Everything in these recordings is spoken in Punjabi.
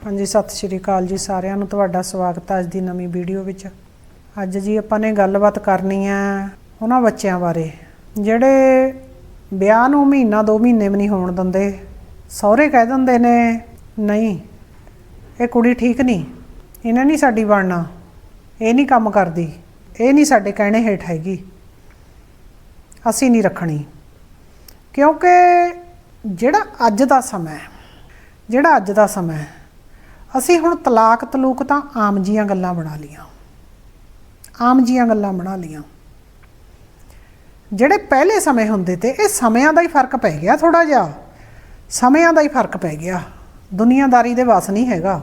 ਹਾਂਜੀ, ਸਤਿ ਸ਼੍ਰੀ ਅਕਾਲ ਜੀ ਸਾਰਿਆਂ ਨੂੰ। ਤੁਹਾਡਾ ਸਵਾਗਤ ਹੈ ਅੱਜ ਦੀ ਨਵੀਂ ਵੀਡੀਓ ਵਿੱਚ। ਅੱਜ ਜੀ ਆਪਾਂ ਨੇ ਗੱਲਬਾਤ ਕਰਨੀ ਹੈ ਉਹਨਾਂ ਬੱਚਿਆਂ ਬਾਰੇ, ਜਿਹੜੇ ਵਿਆਹ ਨੂੰ ਮਹੀਨਾ, ਦੋ ਮਹੀਨੇ ਵੀ ਨਹੀਂ ਹੋਣ ਦਿੰਦੇ, ਸਹੁਰੇ ਕਹਿ ਦਿੰਦੇ ਨੇ, ਨਹੀਂ, ਇਹ ਕੁੜੀ ਠੀਕ ਨਹੀਂ, ਇਹਨੇ ਨਹੀਂ ਸਾਡੀ ਬਣਨਾ, ਇਹ ਨਹੀਂ ਕੰਮ ਕਰਦੀ, ਇਹ ਨਹੀਂ ਸਾਡੇ ਕਹਿਣੇ ਹੇਠ ਹੈਗੀ, ਅਸੀਂ ਨਹੀਂ ਰੱਖਣੀ। ਕਿਉਂਕਿ ਜਿਹੜਾ ਅੱਜ ਦਾ ਸਮਾਂ ਹੈ, ਜਿਹੜਾ ਅੱਜ ਦਾ ਸਮਾਂ ਹੈ ਅਸੀਂ ਹੁਣ ਤਲਾਕ ਤਲੂਕ ਤਾਂ ਆਮ ਜੀਆਂ ਗੱਲਾਂ ਬਣਾ ਲੀਆਂ ਆਮ ਜੀਆਂ ਗੱਲਾਂ ਬਣਾ ਲੀਆਂ ਜਿਹੜੇ ਪਹਿਲੇ ਸਮੇਂ ਹੁੰਦੇ ਤੇ ਇਹ ਸਮਿਆਂ ਦਾ ਹੀ ਫ਼ਰਕ ਪੈ ਗਿਆ ਥੋੜਾ ਜਿਹਾ। ਸਮਿਆਂ ਦਾ ਹੀ ਫ਼ਰਕ ਪੈ ਗਿਆ। ਦੁਨੀਆਦਾਰੀ ਦੇ ਵਸ ਨਹੀਂ ਹੈਗਾ।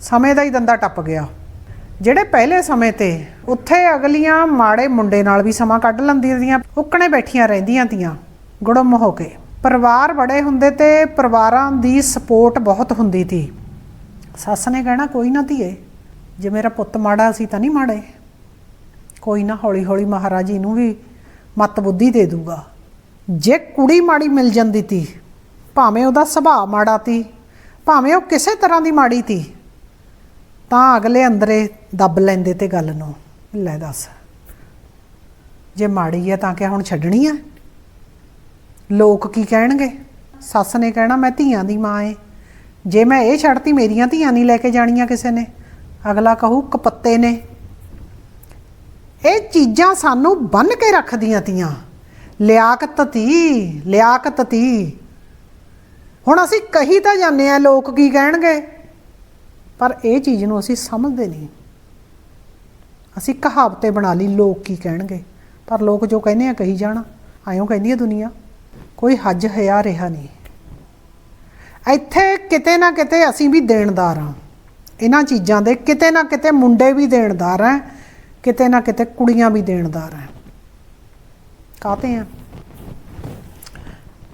ਸਮੇਂ ਦਾ ਹੀ ਦੰਦਾ ਟੱਪ ਗਿਆ। ਜਿਹੜੇ ਪਹਿਲੇ ਸਮੇਂ ਤੇ ਉੱਥੇ ਅਗਲੀਆਂ ਮਾੜੇ ਮੁੰਡੇ ਨਾਲ ਵੀ ਸਮਾਂ ਕੱਢ ਲੈਂਦੀਆਂ ਦੀਆਂ ਉੱਕਣੇ ਬੈਠੀਆਂ ਰਹਿੰਦੀਆਂ ਤੀਆਂ, ਗੁੜਮ ਹੋ ਕੇ। ਪਰਿਵਾਰ ਬੜੇ ਹੁੰਦੇ ਤੇ ਪਰਿਵਾਰਾਂ ਦੀ ਸਪੋਰਟ ਬਹੁਤ ਹੁੰਦੀ ਤੀ। ਸੱਸ ਨੇ ਕਹਿਣਾ, ਕੋਈ ਨਾ ਧੀਏ, ਜੇ ਮੇਰਾ ਪੁੱਤ ਮਾੜਾ ਸੀ ਤਾਂ ਨਹੀਂ ਮਾੜੇ। ਕੋਈ ਨਾ ਹੌਲੀ ਹੌਲੀ ਮਹਾਰਾਜ ਜੀ ਨੂੰ ਵੀ ਮਤ ਬੁੱਧੀ ਦੇ ਦੂਗਾ। ਜੇ ਕੁੜੀ ਮਾੜੀ ਮਿਲ ਜਾਂਦੀ ਤੀ, ਭਾਵੇਂ ਉਹਦਾ ਸੁਭਾਅ ਮਾੜਾ ਤੀ, ਭਾਵੇਂ ਉਹ ਕਿਸੇ ਤਰ੍ਹਾਂ ਦੀ ਮਾੜੀ ਤੀ, ਤਾਂ ਅਗਲੇ ਅੰਦਰੇ ਦੱਬ ਲੈਂਦੇ ਤੇ ਗੱਲ ਨੂੰ। ਲੈ ਦੱਸ, ਜੇ ਮਾੜੀ ਹੈ ਤਾਂ ਕਿ ਹੁਣ ਛੱਡਣੀ ਹੈ ਲੋਕ ਕੀ ਕਹਿਣਗੇ? ਸੱਸ ਨੇ ਕਹਿਣਾ, ਮੈਂ ਧੀਆਂ ਦੀ ਮਾਂ ਏ। ਜੇ ਮੈਂ ਇਹ ਛੱਡਤੀ, ਮੇਰੀਆਂ ਧੀਆਂ ਨਹੀਂ ਲੈ ਕੇ ਜਾਣੀਆਂ ਕਿਸੇ ਨੇ। ਅਗਲਾ ਕਹੂ, ਕਪੱਤੇ ਨੇ। ਇਹ ਚੀਜ਼ਾਂ ਸਾਨੂੰ ਬੰਨ ਕੇ ਰੱਖਦੀਆਂ ਤੀਆਂ। ਲਿਆਕਤ ਤੀ ਲਿਆਕਤ ਤੀ। ਹੁਣ ਅਸੀਂ ਕਹੀ ਤਾਂ ਜਾਂਦੇ ਆ ਲੋਕ ਕੀ ਕਹਿਣਗੇ? ਪਰ ਇਹ ਚੀਜ਼ ਨੂੰ ਅਸੀਂ ਸਮਝਦੇ ਨਹੀਂ। ਅਸੀਂ ਕਹਾਵਤੇ ਬਣਾ ਲਈ, ਲੋਕ ਕੀ ਕਹਿਣਗੇ? ਪਰ ਲੋਕ ਜੋ ਕਹਿੰਦੇ ਆ, ਕਹੀ ਜਾਣਾ। ਆਇਓ ਕਹਿੰਦੀ ਆ ਦੁਨੀਆ, ਕੋਈ ਹੱਜ ਹਿਆ ਰਿਹਾ ਨਹੀਂ। ਇੱਥੇ ਕਿਤੇ ਨਾ ਕਿਤੇ ਅਸੀਂ ਵੀ ਦੇਣਦਾਰ ਹਾਂ। ਇਹਨਾਂ ਚੀਜ਼ਾਂ ਦੇ ਕਿਤੇ ਨਾ ਕਿਤੇ ਮੁੰਡੇ ਵੀ ਦੇਣਦਾਰ ਹੈ, ਕਿਤੇ ਨਾ ਕਿਤੇ ਕੁੜੀਆਂ ਵੀ ਦੇਣਦਾਰ ਹੈ। ਕਾਤੇ ਆ?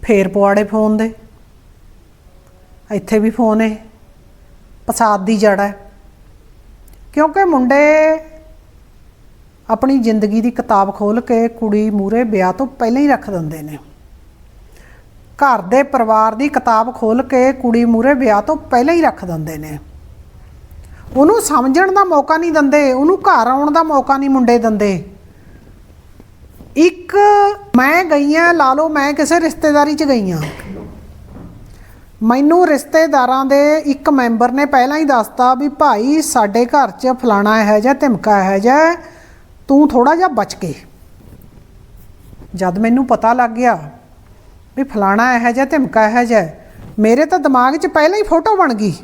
ਫੇਰ ਪਵਾੜੇ ਫੋਨ ਦੇ। ਇੱਥੇ ਵੀ ਫੋਨ ਹੈ ਪਸਾਦ ਦੀ ਜੜ ਹੈ। ਕਿਉਂਕਿ ਮੁੰਡੇ ਆਪਣੀ ਜ਼ਿੰਦਗੀ ਦੀ ਕਿਤਾਬ ਖੋਲ ਕੇ ਕੁੜੀ ਮੂਰੇ ਵਿਆਹ ਤੋਂ ਪਹਿਲਾਂ ਹੀ ਰੱਖ ਦਿੰਦੇ ਨੇ। ਘਰ ਦੇ ਪਰਿਵਾਰ ਦੀ ਕਿਤਾਬ ਖੋਲ ਕੇ ਕੁੜੀ ਮੂਰੇ ਵਿਆਹ ਤੋਂ ਪਹਿਲਾਂ ਹੀ ਰੱਖ ਦਿੰਦੇ ਨੇ। ਉਹਨੂੰ ਸਮਝਣ ਦਾ ਮੌਕਾ ਨਹੀਂ ਦਿੰਦੇ, ਉਹਨੂੰ ਘਰ ਆਉਣ ਦਾ ਮੌਕਾ ਨਹੀਂ ਮੁੰਡੇ ਦਿੰਦੇ। ਇੱਕ ਮੈਂ ਗਈ ਆ, ਲਾ ਲਓ ਮੈਂ ਕਿਸੇ ਰਿਸ਼ਤੇਦਾਰੀ 'ਚ ਗਈ ਆ। ਮੈਨੂੰ ਰਿਸ਼ਤੇਦਾਰਾਂ ਦੇ ਇੱਕ ਮੈਂਬਰ ਨੇ ਪਹਿਲਾਂ ਹੀ ਦੱਸਤਾ ਵੀ ਭਾਈ ਸਾਡੇ ਘਰ 'ਚ ਫਲਾਣਾ ਹੈ ਜਾਂ ਧਮਕਾ ਹੈ ਜਾਂ ਤੂੰ ਥੋੜਾ ਜਿਹਾ ਬਚ ਕੇ। ਜਦ ਮੈਨੂੰ ਪਤਾ ਲੱਗ ਗਿਆ ਵੀ ਫਲਾਣਾ ਇਹ ਜਿਹਾ, ਧਮਕਾ ਇਹ ਜਿਹਾ ਮੇਰੇ ਤਾਂ ਦਿਮਾਗ 'ਚ ਪਹਿਲਾਂ ਹੀ ਫੋਟੋ ਬਣ ਗਈ।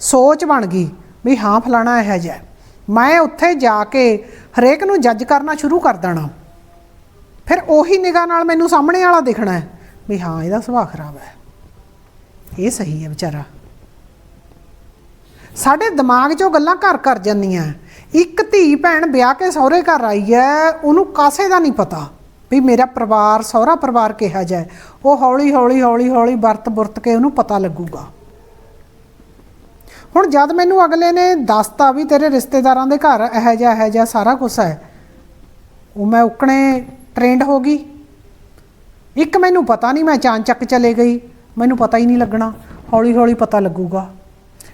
ਸੋਚ ਬਣ ਗਈ ਵੀ ਹਾਂ, ਫਲਾਣਾ ਇਹ ਜਿਹਾ ਮੈਂ ਉੱਥੇ ਜਾ ਕੇ ਹਰੇਕ ਨੂੰ ਜੱਜ ਕਰਨਾ ਸ਼ੁਰੂ ਕਰ ਦੇਣਾ। ਫਿਰ ਉਹੀ ਨਿਗਾਹ ਨਾਲ ਮੈਨੂੰ ਸਾਹਮਣੇ ਵਾਲਾ ਦਿਖਣਾ ਹੈ ਵੀ ਹਾਂ, ਇਹਦਾ ਸੁਭਾਅ ਖਰਾਬ ਹੈ। ਇਹ ਸਹੀ ਹੈ ਵਿਚਾਰਾ। ਸਾਡੇ ਦਿਮਾਗ 'ਚੋਂ ਗੱਲਾਂ ਘਰ ਘਰ ਜਾਂਦੀਆਂ। ਇੱਕ ਧੀ ਭੈਣ ਵਿਆਹ ਕੇ ਸਹੁਰੇ ਘਰ ਆਈ ਹੈ, ਉਹਨੂੰ ਕਾਸੇ ਦਾ ਨਹੀਂ ਪਤਾ। ਵੀ ਮੇਰਾ ਪਰਿਵਾਰ, ਸਹੁਰਾ ਪਰਿਵਾਰ ਕਿਹਾ ਜਾਏ, ਉਹ ਹੌਲੀ ਹੌਲੀ ਹੌਲੀ ਹੌਲੀ ਵਰਤ ਬੁਰਤ ਕੇ ਉਹਨੂੰ ਪਤਾ ਲੱਗੂਗਾ। ਹੁਣ ਜਦ ਮੈਨੂੰ ਅਗਲੇ ਨੇ ਦੱਸਤਾ ਵੀ ਤੇਰੇ ਰਿਸ਼ਤੇਦਾਰਾਂ ਦੇ ਘਰ ਇਹ ਜਿਹਾ ਇਹ ਜਿਹਾ ਸਾਰਾ ਕੁਝ ਹੈ, ਉਹ ਮੈਂ ਉਕਣੇ ਟ੍ਰੈਂਡ ਹੋ ਗਈ। ਇੱਕ ਮੈਨੂੰ ਪਤਾ ਨਹੀਂ ਮੈਂ ਚਾਂਚੱਕ ਚਲੇ ਗਈ, ਮੈਨੂੰ ਪਤਾ ਹੀ ਨਹੀਂ ਲੱਗਣਾ, ਹੌਲੀ ਹੌਲੀ ਪਤਾ ਲੱਗੂਗਾ।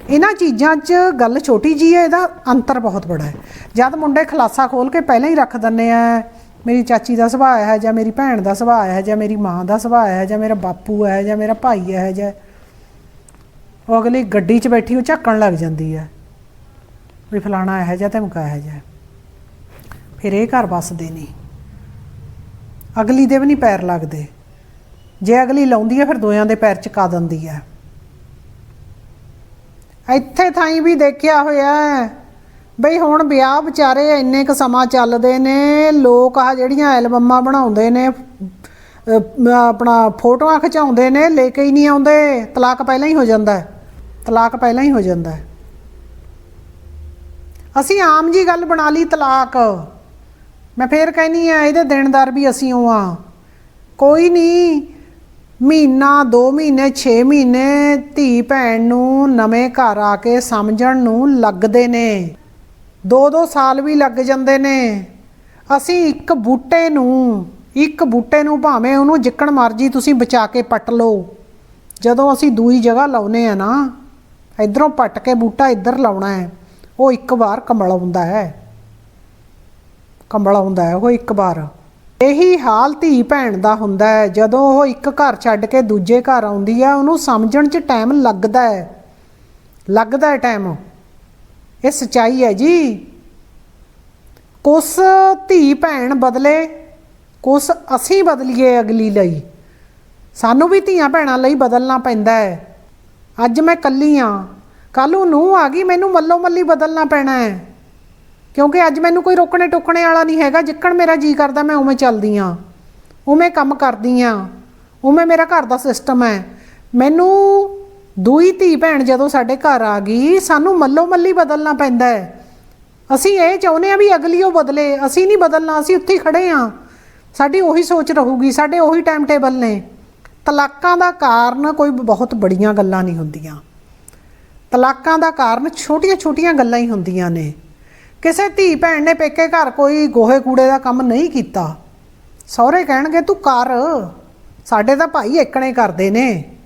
ਇਹਨਾਂ ਚੀਜ਼ਾਂ 'ਚ ਗੱਲ ਛੋਟੀ ਜੀ ਹੈ, ਇਹਦਾ ਅੰਤਰ ਬਹੁਤ ਬੜਾ ਹੈ। ਜਦ ਮੁੰਡੇ ਖਲਾਸਾ ਖੋਲ ਕੇ ਪਹਿਲਾਂ ਹੀ ਰੱਖ ਦਿੰਨੇ ਆ ਮੇਰੀ ਚਾਚੀ ਦਾ ਸੁਭਾਅ ਹੈ ਜਾਂ ਮੇਰੀ ਭੈਣ ਦਾ ਸੁਭਾਅ ਹੈ ਜਾਂ ਮੇਰੀ ਮਾਂ ਦਾ ਸੁਭਾਅ ਹੈ ਜਾਂ ਮੇਰਾ ਬਾਪੂ ਹੈ ਜਾਂ ਮੇਰਾ ਭਾਈ ਹੈ ਜਾਂ ਉਹ ਅਗਲੀ ਗੱਡੀ 'ਚ ਬੈਠੀ, ਉਹ ਝੱਕਣ ਲੱਗ ਜਾਂਦੀ ਹੈ ਵੀ ਫਲਾਣਾ ਹੈ ਜਾਂ ਧਮਕਾ ਹੈ ਜਾਂ ਫਿਰ ਇਹ ਘਰ ਵੱਸਦੇ ਨਹੀਂ ਅਗਲੀ ਦੇ ਵੀ ਨਹੀਂ ਪੈਰ ਲੱਗਦੇ। ਜੇ ਅਗਲੀ ਲਾਉਂਦੀ ਹੈ ਫਿਰ ਦੋਆਂ ਦੇ ਪੈਰ ਚਕਾ ਦਿੰਦੀ ਹੈ ਇੱਥੇ ਥਾਈ ਵੀ ਦੇਖਿਆ ਹੋਇਆ ਹੈ। ਬਈ ਹੁਣ ਵਿਆਹ ਵਿਚਾਰੇ ਇੰਨੇ ਕ ਸਮਾਂ ਚੱਲਦੇ ਨੇ, ਲੋਕ ਆ ਜਿਹੜੀਆਂ ਐਲਬਮਾਂ ਬਣਾਉਂਦੇ ਨੇ ਆਪਣਾ ਫੋਟੋਆਂ ਖਿਚਾਉਂਦੇ ਨੇ, ਲੈ ਕੇ ਹੀ ਨਹੀਂ ਆਉਂਦੇ, ਤਲਾਕ ਪਹਿਲਾਂ ਹੀ ਹੋ ਜਾਂਦਾ ਹੈ, ਤਲਾਕ ਪਹਿਲਾਂ ਹੀ ਹੋ ਜਾਂਦਾ ਹੈ। ਅਸੀਂ ਆਮ ਜੀ ਗੱਲ ਬਣਾ ਲਈ ਤਲਾਕ। ਮੈਂ ਫੇਰ ਕਹਿੰਨੀ ਆ ਇਹਦੇ ਦੇਣਦਾਰ ਵੀ ਅਸੀਂ ਉਹ ਆ ਕੋਈ ਨਹੀਂ, ਮਹੀਨਾ 2 ਮਹੀਨੇ 6 ਮਹੀਨੇ ਧੀ ਭੈਣ ਨੂੰ ਨਵੇਂ ਘਰ ਆ ਕੇ ਸਮਝਣ ਨੂੰ ਲੱਗਦੇ ਨੇ। 2-2 ਸਾਲ ਵੀ ਲੱਗ ਜਾਂਦੇ ਨੇ। ਅਸੀਂ ਇੱਕ ਬੂਟੇ ਨੂੰ, ਇੱਕ ਬੂਟੇ ਨੂੰ ਭਾਵੇਂ ਉਹਨੂੰ ਜਿੱਕਣ ਮਰਜ਼ੀ ਤੁਸੀਂ ਬਚਾ ਕੇ ਪੱਟ ਲਓ। ਜਦੋਂ ਅਸੀਂ ਦੂਈ ਜਗ੍ਹਾ ਲਾਉਨੇ ਆ ਨਾ, ਇਧਰੋਂ ਪੱਟ ਕੇ ਬੂਟਾ ਇੱਧਰ ਲਾਉਣਾ ਹੈ, ਉਹ ਇੱਕ ਵਾਰ ਕੰਬਲ ਹੈ। ਕੰਬਲ ਆਉਂਦਾ ਹੈ, ਉਹ ਇੱਕ ਵਾਰ। ਇਹੀ ਹਾਲ ਧੀ ਭੈਣ ਦਾ ਹੁੰਦਾ ਹੈ, ਜਦੋਂ ਉਹ ਇੱਕ ਘਰ ਛੱਡ ਕੇ ਦੂਜੇ ਘਰ ਆਉਂਦੀ ਹੈ, ਉਹਨੂੰ ਸਮਝਣ 'ਚ ਟਾਈਮ ਲੱਗਦਾ ਹੈ। ਲੱਗਦਾ ਹੈ ਟਾਈਮ ਇਹ ਸਚਾਈ ਹੈ ਜੀ। ਕੁਸ ਧੀ ਭੈਣ ਬਦਲੇ ਕੁਸ ਅਸੀਂ ਬਦਲੀਏ ਅਗਲੀ ਲਈ। ਸਾਨੂੰ ਵੀ ਧੀਆਂ ਭੈਣਾਂ ਲਈ ਬਦਲਣਾ ਪੈਂਦਾ ਹੈ। ਅੱਜ ਮੈਂ ਕੱਲੀ ਆ ਕੱਲ ਨੂੰ ਨੂੰਹ ਆ ਗਈ, ਮੈਨੂੰ ਮੱਲੋ ਮੱਲੀ ਬਦਲਣਾ ਪੈਣਾ ਹੈ। ਕਿਉਂਕਿ ਅੱਜ ਮੈਨੂੰ ਕੋਈ ਰੋਕਣੇ ਟੋਕਣੇ ਵਾਲਾ ਨਹੀਂ ਹੈਗਾ, ਜਿੱਕਣ ਮੇਰਾ ਜੀ ਕਰਦਾ ਮੈਂ ਉਵੇਂ ਚੱਲਦੀ ਆ ਉਵੇਂ ਕੰਮ ਕਰਦੀ ਆ ਉਵੇਂ ਮੇਰਾ ਘਰ ਦਾ ਸਿਸਟਮ ਹੈ। ਮੈਨੂੰ ਦੂਈ ਧੀ ਭੈਣ ਜਦੋਂ ਸਾਡੇ ਘਰ ਆ ਗਈ, ਸਾਨੂੰ ਮੱਲੋ ਮੱਲੀ ਬਦਲਣਾ ਪੈਂਦਾ ਹੈ। ਅਸੀਂ ਇਹ ਚਾਹੁੰਦੇ ਆ ਵੀ ਅਗਲੀ ਉਹ ਬਦਲੇ, ਅਸੀਂ ਨਹੀਂ ਬਦਲਣਾ, ਅਸੀਂ ਉੱਥੇ ਹੀ ਖੜੇ ਆ ਸਾਡੀ ਉਹੀ ਸੋਚ ਰਹੂਗੀ, ਸਾਡੇ ਉਹੀ ਟਾਈਮ ਟੇਬਲ ਨੇ। ਤਲਾਕਾਂ ਦਾ ਕਾਰਨ ਕੋਈ ਬਹੁਤ ਬੜੀਆਂ ਗੱਲਾਂ ਨਹੀਂ ਹੁੰਦੀਆਂ। ਤਲਾਕਾਂ ਦਾ ਕਾਰਨ ਛੋਟੀਆਂ-ਛੋਟੀਆਂ ਗੱਲਾਂ ਹੀ ਹੁੰਦੀਆਂ ਨੇ। ਕਿਸੇ ਧੀ ਭੈਣ ਨੇ ਪੇਕੇ ਘਰ ਕੋਈ ਗੋਹੇ ਕੂੜੇ ਦਾ ਕੰਮ ਨਹੀਂ ਕੀਤਾ। ਸਹੁਰੇ ਕਹਿਣਗੇ, ਤੂੰ ਕਰ, ਸਾਡੇ ਤਾਂ ਭਾਈ ਏਕਣੇ ਕਰਦੇ ਨੇ।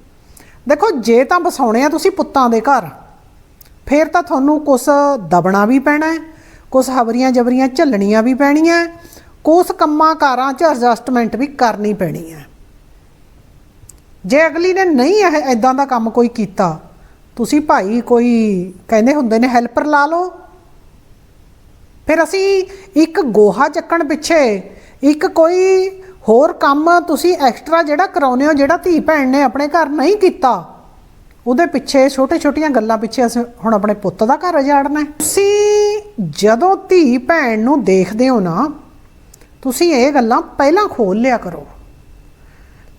ਦੇਖੋ, ਜੇ ਤਾਂ ਵਸਾਉਣੇ ਆ ਤੁਸੀਂ ਪੁੱਤਾਂ ਦੇ ਘਰ, ਫੇਰ ਤਾਂ ਤੁਹਾਨੂੰ ਕੁਛ ਦਬਣਾ ਵੀ ਪੈਣਾ ਹੈ, ਕੁਛ ਹਵਰੀਆਂ ਜਬਰੀਆਂ ਝੱਲਣੀਆਂ ਵੀ ਪੈਣੀਆਂ ਕੁਛ ਕੰਮਾਂ ਕਾਰਾਂ 'ਚ ਐਡਜਸਟਮੈਂਟ ਵੀ ਕਰਨੀ ਪੈਣੀ ਹੈ। ਜੇ ਅਗਲੀ ਨੇ ਨਹੀਂ ਇਹ ਐਦਾਂ ਦਾ ਕੰਮ ਕੋਈ ਕੀਤਾ, ਤੁਸੀਂ ਭਾਈ ਕੋਈ ਕਹਿੰਦੇ ਹੁੰਦੇ ਨੇ ਹੈਲਪਰ ਲਾ ਲਓ। ਫਿਰ ਅਸੀਂ ਇੱਕ ਗੋਹਾ ਚੱਕਣ ਪਿੱਛੇ, ਇੱਕ ਕੋਈ ਹੋਰ ਕੰਮ ਤੁਸੀਂ ਐਕਸਟਰਾ ਜਿਹੜਾ ਕਰਾਉਨੇ ਹੋ, ਜਿਹੜਾ ਧੀ ਭੈਣ ਨੇ ਆਪਣੇ ਘਰ ਨਹੀਂ ਕੀਤਾ, ਉਹਦੇ ਪਿੱਛੇ ਛੋਟੇ ਛੋਟੀਆਂ ਗੱਲਾਂ ਪਿੱਛੇ ਅਸੀਂ ਹੁਣ ਆਪਣੇ ਪੁੱਤ ਦਾ ਘਰ ਉਜਾੜਨਾ ਤੁਸੀਂ ਜਦੋਂ ਧੀ ਭੈਣ ਨੂੰ ਦੇਖਦੇ ਹੋ ਨਾ, ਤੁਸੀਂ ਇਹ ਗੱਲਾਂ ਪਹਿਲਾਂ ਖੋਲ ਲਿਆ ਕਰੋ।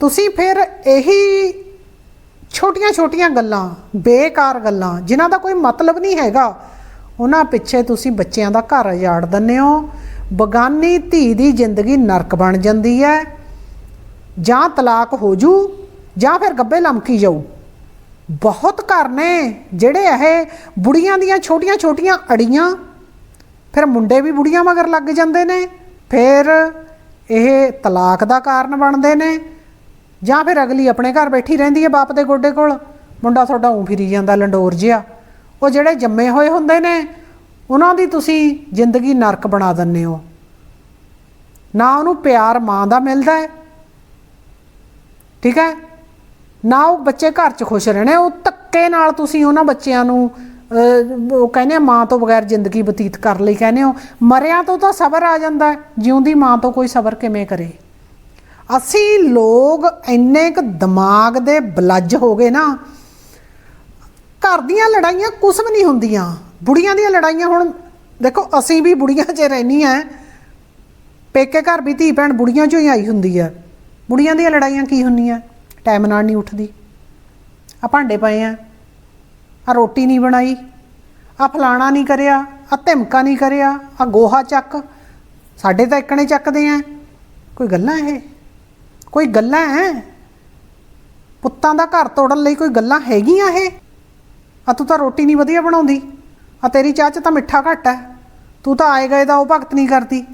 ਤੁਸੀਂ ਫਿਰ ਇਹੀ ਛੋਟੀਆਂ ਛੋਟੀਆਂ ਗੱਲਾਂ, ਬੇਕਾਰ ਗੱਲਾਂ, ਜਿਨ੍ਹਾਂ ਦਾ ਕੋਈ ਮਤਲਬ ਨਹੀਂ ਹੈਗਾ, ਉਹਨਾਂ ਪਿੱਛੇ ਤੁਸੀਂ ਬੱਚਿਆਂ ਦਾ ਘਰ ਉਜਾੜ ਦਿੰਦੇ ਹੋ ਬਗਾਨੀ ਧੀ ਦੀ ਜ਼ਿੰਦਗੀ ਨਰਕ ਬਣ ਜਾਂਦੀ ਹੈ। ਜਾਂ ਤਲਾਕ ਹੋ ਜੂ, ਜਾਂ ਫਿਰ ਗੱਬੇ ਲਮਕੀ ਜਾਊ। ਬਹੁਤ ਘਰ ਨੇ ਜਿਹੜੇ ਇਹ ਬੁੜੀਆਂ ਦੀਆਂ ਛੋਟੀਆਂ ਛੋਟੀਆਂ ਅੜੀਆਂ, ਫਿਰ ਮੁੰਡੇ ਵੀ ਬੁੜੀਆਂ ਮਗਰ ਲੱਗ ਜਾਂਦੇ ਨੇ, ਫਿਰ ਇਹ ਤਲਾਕ ਦਾ ਕਾਰਨ ਬਣਦੇ ਨੇ, ਜਾਂ ਫਿਰ ਅਗਲੀ ਆਪਣੇ ਘਰ ਬੈਠੀ ਰਹਿੰਦੀ ਹੈ ਬਾਪ ਦੇ ਗੋਡੇ ਕੋਲ। ਮੁੰਡਾ ਤੁਹਾਡਾ ਉਂ ਫਿਰੀ ਜਾਂਦਾ, ਲੰਡੋਰ ਜਿਹਾ। ਉਹ ਜਿਹੜੇ ਜੰਮੇ ਹੋਏ ਹੁੰਦੇ ਨੇ ਉਹਨਾਂ ਦੀ ਤੁਸੀਂ ਜ਼ਿੰਦਗੀ ਨਰਕ ਬਣਾ ਦਿੰਦੇ ਹੋ। ਨਾ ਉਹਨੂੰ ਪਿਆਰ ਮਾਂ ਦਾ ਮਿਲਦਾ ਹੈ। ਠੀਕ ਹੈ? ਨਾ ਉਹ ਬੱਚੇ ਘਰ 'ਚ ਖੁਸ਼ ਰਹਿਣੇ, ਉਹ ਧੱਕੇ ਨਾਲ ਤੁਸੀਂ ਉਹਨਾਂ ਬੱਚਿਆਂ ਨੂੰ ਉਹ ਕਹਿੰਦੇ ਮਾਂ ਤੋਂ ਬਗੈਰ ਜ਼ਿੰਦਗੀ ਬਤੀਤ ਕਰ ਲਈ ਕਹਿੰਦੇ ਹੋ। ਮਰਿਆਂ ਤੋਂ ਤਾਂ ਸਬਰ ਆ ਜਾਂਦਾ ਜਿਉਂਦੀ ਮਾਂ ਤੋਂ ਕੋਈ ਸਬਰ ਕਿਵੇਂ ਕਰੇ? ਅਸੀਂ ਲੋਕ ਇੰਨੇ ਕ ਦਿਮਾਗ ਦੇ ਬਲੱਜ ਹੋ ਗਏ ਨਾ, ਘਰ ਦੀਆਂ ਲੜਾਈਆਂ ਕੁਛ ਵੀ ਨਹੀਂ ਹੁੰਦੀਆਂ। ਬੁੜੀਆਂ ਦੀਆਂ ਲੜਾਈਆਂ ਹੁਣ, ਦੇਖੋ ਅਸੀਂ ਵੀ ਬੁੜੀਆਂ 'ਚ ਰਹਿੰਦੀਆਂ ਪੇਕੇ ਘਰ ਵੀ ਧੀ ਭੈਣ ਬੁੜੀਆਂ 'ਚੋਂ ਹੀ ਆਈ ਹੁੰਦੀ ਹੈ ਬੁੜੀਆਂ ਦੀਆਂ ਲੜਾਈਆਂ ਕੀ ਹੁੰਦੀਆਂ? ਟਾਈਮ ਨਾਲ ਨਹੀਂ ਉੱਠਦੀ। ਆ ਭਾਂਡੇ ਪਏ ਆ। ਆ ਰੋਟੀ ਨਹੀਂ ਬਣਾਈ। ਆ ਫਲਾਣਾ ਨਹੀਂ ਕਰਿਆ। ਆ ਧਮਕਾ ਨਹੀਂ ਕਰਿਆ। ਆ ਗੋਹਾ ਚੱਕ। ਸਾਡੇ ਤਾਂ ਇੱਕਣੇ ਚੱਕਦੇ ਆ। ਕੋਈ ਗੱਲਾਂ ਇਹ? ਕੋਈ ਗੱਲਾਂ ਹੈ ਪੁੱਤਾਂ ਦਾ ਘਰ ਤੋੜਨ ਲਈ ਕੋਈ ਗੱਲਾਂ ਹੈਗੀਆਂ ਇਹ? ਆ ਤੂੰ ਤਾਂ ਰੋਟੀ ਨਹੀਂ ਵਧੀਆ ਬਣਾਉਂਦੀ। ਆ ਤੇਰੀ ਚਾਹ 'ਚ ਤਾਂ ਮਿੱਠਾ ਘੱਟ ਹੈ। ਤੂੰ ਤਾਂ ਆਏ ਗਏ ਦਾ ਉਹ ਭਗਤ ਨਹੀਂ ਕਰਦੀ।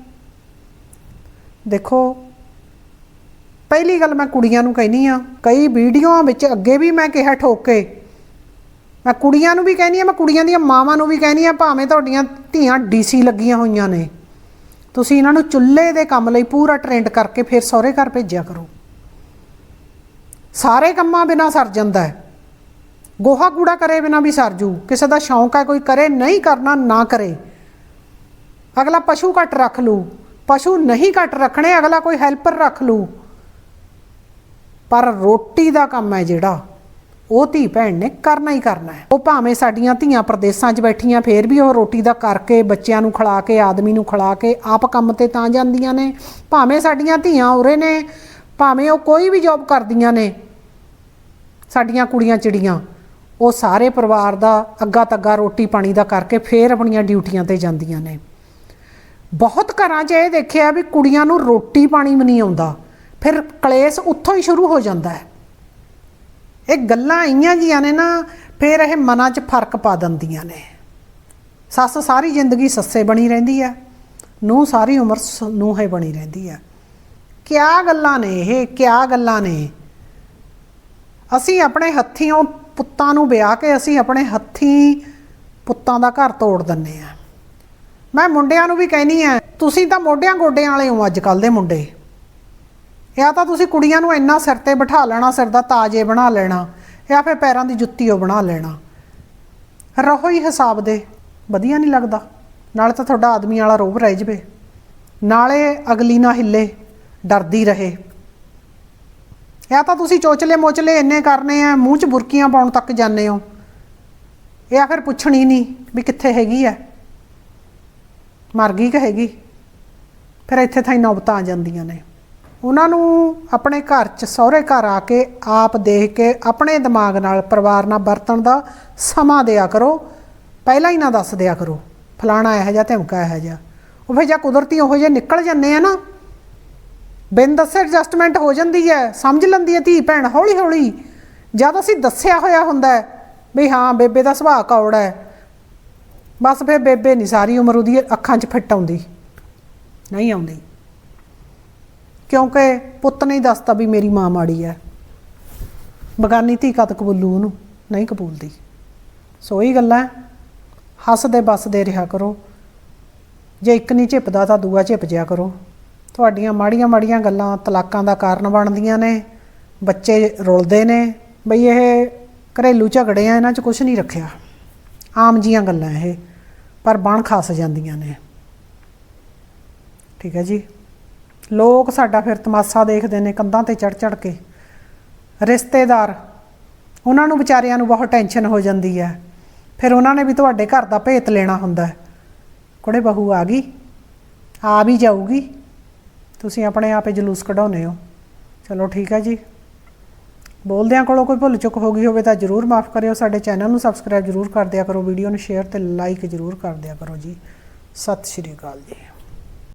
ਦੇਖੋ, ਪਹਿਲੀ ਗੱਲ ਮੈਂ ਕੁੜੀਆਂ ਨੂੰ ਕਹਿਨੀ ਆ, ਕਈ ਵੀਡੀਓਆਂ ਵਿੱਚ ਅੱਗੇ ਵੀ ਮੈਂ ਕਿਹਾ ਠੋਕ। ਕੇ ਮੈਂ ਕੁੜੀਆਂ ਨੂੰ ਵੀ ਕਹਿਨੀ ਆ, ਮੈਂ ਕੁੜੀਆਂ ਦੀਆਂ ਮਾਵਾਂ ਨੂੰ ਵੀ ਕਹਿਨੀ ਆ, ਭਾਵੇਂ ਤੁਹਾਡੀਆਂ ਧੀਆਂ ਡੀਸੀ ਲੱਗੀਆਂ ਹੋਈਆਂ ਨੇ। ਤੁਸੀਂ ਇਹਨਾਂ ਨੂੰ ਚੁੱਲ੍ਹੇ ਦੇ ਕੰਮ ਲਈ ਪੂਰਾ ਟ੍ਰੇਨਡ ਕਰਕੇ ਫਿਰ ਸਹੁਰੇ ਘਰ ਭੇਜਿਆ ਕਰੋ। ਸਾਰੇ ਕੰਮਾਂ ਬਿਨਾ ਸਰ ਜਾਂਦਾ ਹੈ। ਗੋਹਾ ਕੂੜਾ ਕਰੇ ਬਿਨਾ ਵੀ ਸਰ ਜੂ। ਕਿਸੇ ਦਾ ਸ਼ੌਂਕ ਹੈ ਕੋਈ ਕਰੇ, ਨਹੀਂ ਕਰਨਾ, ਨਾ ਕਰੇ। ਅਗਲਾ ਪਸ਼ੂ ਘੱਟ ਰੱਖ ਲੂ। ਪਸ਼ੂ ਨਹੀਂ ਘੱਟ ਰੱਖਣੇ, ਅਗਲਾ ਕੋਈ ਹੈਲਪਰ ਰੱਖ ਲੂ। ਪਰ ਰੋਟੀ ਦਾ ਕੰਮ ਹੈ ਜਿਹੜਾ, ਉਹ ਧੀ ਭੈਣ ਨੇ ਕਰਨਾ ਹੀ ਕਰਨਾ ਹੈ। ਉਹ ਭਾਵੇਂ ਸਾਡੀਆਂ ਧੀਆਂ ਪ੍ਰਦੇਸਾਂ 'ਚ ਬੈਠੀਆਂ, ਫੇਰ ਵੀ ਉਹ ਰੋਟੀ ਦਾ ਕਰਕੇ ਬੱਚਿਆਂ ਨੂੰ ਖਿਲਾ ਕੇ, ਆਦਮੀ ਨੂੰ ਖਿਲਾ ਕੇ, ਆਪ ਕੰਮ ਤੇ ਤਾਂ ਜਾਂਦੀਆਂ ਨੇ। ਭਾਵੇਂ ਸਾਡੀਆਂ ਧੀਆਂ ਉਰੇ ਨੇ, ਭਾਵੇਂ ਉਹ ਕੋਈ ਵੀ ਜੌਬ ਕਰਦੀਆਂ ਨੇ, ਸਾਡੀਆਂ ਕੁੜੀਆਂ ਚਿੜੀਆਂ। ਉਹ ਸਾਰੇ ਪਰਿਵਾਰ ਦਾ ਅੱਗਾ ਤੱਗਾ ਰੋਟੀ ਪਾਣੀ ਦਾ ਕਰਕੇ ਫੇਰ ਆਪਣੀਆਂ ਡਿਊਟੀਆਂ ਤੇ ਜਾਂਦੀਆਂ ਨੇ। ਬਹੁਤ ਘਰਾਂ 'ਚ ਇਹ ਦੇਖਿਆ ਵੀ ਕੁੜੀਆਂ ਨੂੰ ਰੋਟੀ ਪਾਣੀ ਵੀ ਨਹੀਂ ਆਉਂਦਾ। ਫਿਰ ਕਲੇਸ਼ ਉੱਥੋਂ ਹੀ ਸ਼ੁਰੂ ਹੋ ਜਾਂਦਾ ਹੈ। ਇਹ ਗੱਲਾਂ ਆਈਆਂ ਜੀਆਂ ਨੇ ਨਾ, ਫਿਰ ਇਹ ਮਨਾਂ 'ਚ ਫ਼ਰਕ ਪਾ ਦਿੰਦੀਆਂ ਨੇ। ਸੱਸ ਸਾਰੀ ਜ਼ਿੰਦਗੀ ਸੱਸੇ ਬਣੀ ਰਹਿੰਦੀ ਹੈ ਨੂੰ ਸਾਰੀ ਉਮਰ ਨੂੰ ਹੈ ਬਣੀ ਰਹਿੰਦੀ ਹੈ। ਕਿਆ ਗੱਲਾਂ ਨੇ ਇਹ, ਕਿਆ ਗੱਲਾਂ ਨੇ। ਅਸੀਂ ਆਪਣੇ ਹੱਥੀਂ ਪੁੱਤਾਂ ਨੂੰ ਵਿਆਹ ਕੇ ਅਸੀਂ ਆਪਣੇ ਹੱਥੀਂ ਪੁੱਤਾਂ ਦਾ ਘਰ ਤੋੜ ਦਿੰਨੇ ਆ ਮੈਂ ਮੁੰਡਿਆਂ ਨੂੰ ਵੀ ਕਹਿਨੀ ਆ ਤੁਸੀਂ ਤਾਂ ਮੋਢਿਆਂ ਗੋਡਿਆਂ ਵਾਲੇ ਹੋ ਅੱਜ ਕੱਲ ਦੇ ਮੁੰਡੇ। ਜਾਂ ਤਾਂ ਤੁਸੀਂ ਕੁੜੀਆਂ ਨੂੰ ਇੰਨਾ ਸਿਰ ਤੇ ਬਿਠਾ ਲੈਣਾ, ਸਿਰ ਦਾ ਤਾਜੇ ਬਣਾ ਲੈਣਾ, ਜਾਂ ਫਿਰ ਪੈਰਾਂ ਦੀ ਜੁੱਤੀ ਉਹ ਬਣਾ ਲੈਣਾ। ਰਹੋ ਹੀ ਹਿਸਾਬ ਦੇ, ਵਧੀਆ ਨਹੀਂ ਲੱਗਦਾ। ਨਾਲੇ ਤਾਂ ਤੁਹਾਡਾ ਆਦਮੀ ਵਾਲਾ ਰੋਬ ਰਹਿ ਜਵੇ। ਨਾਲੇ ਅਗਲੀ ਨਾ ਹਿੱਲੇ, ਡਰਦੀ ਰਹੇ। ਇਹ ਤਾਂ ਤੁਸੀਂ ਚੋਚਲੇ ਮੋਚਲੇ ਇੰਨੇ ਕਰਨੇ ਆ, ਮੂੰਹ 'ਚ ਬੁਰਕੀਆਂ ਪਾਉਣ ਤੱਕ ਜਾਂਦੇ ਹੋ। ਇਹ ਫਿਰ ਪੁੱਛਣੀ ਨਹੀਂ ਵੀ ਕਿੱਥੇ ਹੈਗੀ ਆ ਮਰ ਗਈ ਕਿ ਹੈਗੀ? ਫਿਰ ਇੱਥੇ ਥਾਈ ਨੌਬਤਾਂ ਆ ਜਾਂਦੀਆਂ ਨੇ। ਉਹਨਾਂ ਨੂੰ ਆਪਣੇ ਘਰ 'ਚ ਸਹੁਰੇ ਘਰ ਆ ਕੇ ਆਪ ਦੇਖ ਕੇ ਆਪਣੇ ਦਿਮਾਗ ਨਾਲ ਪਰਿਵਾਰ ਨਾਲ ਵਰਤਣ ਦਾ ਸਮਾਂ ਦਿਆ ਕਰੋ। ਪਹਿਲਾਂ ਹੀ ਨਾ ਦੱਸ ਦਿਆ ਕਰੋ, ਫਲਾਣਾ ਇਹੋ ਜਿਹਾ, ਧਮਕਾ ਇਹੋ ਜਿਹਾ। ਉਹ ਫਿਰ ਜਾਂ ਕੁਦਰਤੀ ਉਹੋ ਜਿਹੇ ਨਿਕਲ ਜਾਂਦੇ ਆ ਨਾ। ਬਿਨ ਦੱਸੇ ਐਡਜਸਟਮੈਂਟ ਹੋ ਜਾਂਦੀ ਹੈ, ਸਮਝ ਲੈਂਦੀ ਹੈ ਧੀ ਭੈਣ, ਹੌਲੀ ਹੌਲੀ। ਜਦ ਅਸੀਂ ਦੱਸਿਆ ਹੋਇਆ ਹੁੰਦਾ ਹੈ, ਵੀ ਹਾਂ, ਬੇਬੇ ਦਾ ਸੁਭਾਅ ਕੌੜਾ ਹੈ, ਬਸ ਫਿਰ ਬੇਬੇ ਨਹੀਂ ਸਾਰੀ ਉਮਰ ਉਹਦੀ ਅੱਖਾਂ 'ਚ ਫਿੱਟ ਆਉਂਦੀ, ਨਹੀਂ ਆਉਂਦੀ। ਕਿਉਂਕਿ ਪੁੱਤ ਨਹੀਂ ਦੱਸਦਾ ਵੀ ਮੇਰੀ ਮਾਂ ਮਾੜੀ ਹੈ। ਬਗਾਨੀ ਧੀ ਕਦ ਕਬੂਲੂ ਉਹਨੂੰ? ਨਹੀਂ ਕਬੂਲਦੀ। ਸੋ ਇਹ ਗੱਲਾਂ ਹੱਸਦੇ ਬਸਦੇ ਰਿਹਾ ਕਰੋ। ਜੇ ਇੱਕ ਨਹੀਂ ਝਿਪਦਾ ਤਾਂ ਦੂਆ ਝਿਪ ਜਿਆ ਕਰੋ। ਤੁਹਾਡੀਆਂ ਮਾੜੀਆਂ ਮਾੜੀਆਂ ਗੱਲਾਂ ਤਲਾਕਾਂ ਦਾ ਕਾਰਨ ਬਣਦੀਆਂ ਨੇ, ਬੱਚੇ ਰੁਲਦੇ ਨੇ। ਬਈ ਇਹ ਘਰੇਲੂ ਝਗੜੇ ਆ, ਇਹਨਾਂ 'ਚ ਕੁਝ ਨਹੀਂ ਰੱਖਿਆ। ਆਮ ਜੀਆਂ ਗੱਲਾਂ ਇਹ, ਪਰ ਬਣ ਖਾਸ ਜਾਂਦੀਆਂ ਨੇ। ਠੀਕ ਹੈ ਜੀ? ਲੋਕ ਸਾਡਾ ਫਿਰ ਤਮਾਸ਼ਾ ਦੇਖਦੇ ਨੇ, ਕੰਧਾਂ ਤੇ ਚੜ ਚੜ ਕੇ। ਰਿਸ਼ਤੇਦਾਰ, ਉਹਨਾਂ ਨੂੰ ਵਿਚਾਰਿਆਂ ਨੂੰ ਬਹੁਤ ਟੈਨਸ਼ਨ ਹੋ ਜਾਂਦੀ ਹੈ। ਫਿਰ ਉਹਨਾਂ ਨੇ ਵੀ ਤੁਹਾਡੇ ਘਰ ਦਾ ਭੇਤ ਲੈਣਾ ਹੁੰਦਾ ਹੈ। ਕੁੜੇ ਬਹੂ ਆ ਗਈ, ਆ ਵੀ ਜਾਊਗੀ। ਤੁਸੀਂ ਆਪਣੇ ਆਪੇ ਜਲੂਸ ਕਢਾਉਨੇ ਹੋ। ਚਲੋ ਠੀਕ ਹੈ ਜੀ। ਬੋਲਦਿਆਂ ਕੋਲੋਂ ਕੋਈ ਭੁੱਲ ਚੁੱਕ ਹੋ ਗਈ ਹੋਵੇ ਤਾਂ ਜਰੂਰ ਮਾਫ ਕਰਿਓ। ਸਾਡੇ ਚੈਨਲ ਨੂੰ ਸਬਸਕ੍ਰਾਈਬ ਜਰੂਰ ਕਰ ਦਿਆ ਕਰੋ। ਵੀਡੀਓ ਨੂੰ ਸ਼ੇਅਰ ਤੇ ਲਾਈਕ ਜਰੂਰ ਕਰ ਦਿਆ ਕਰੋ ਜੀ। ਸਤਿ ਸ਼੍ਰੀ ਅਕਾਲ ਜੀ।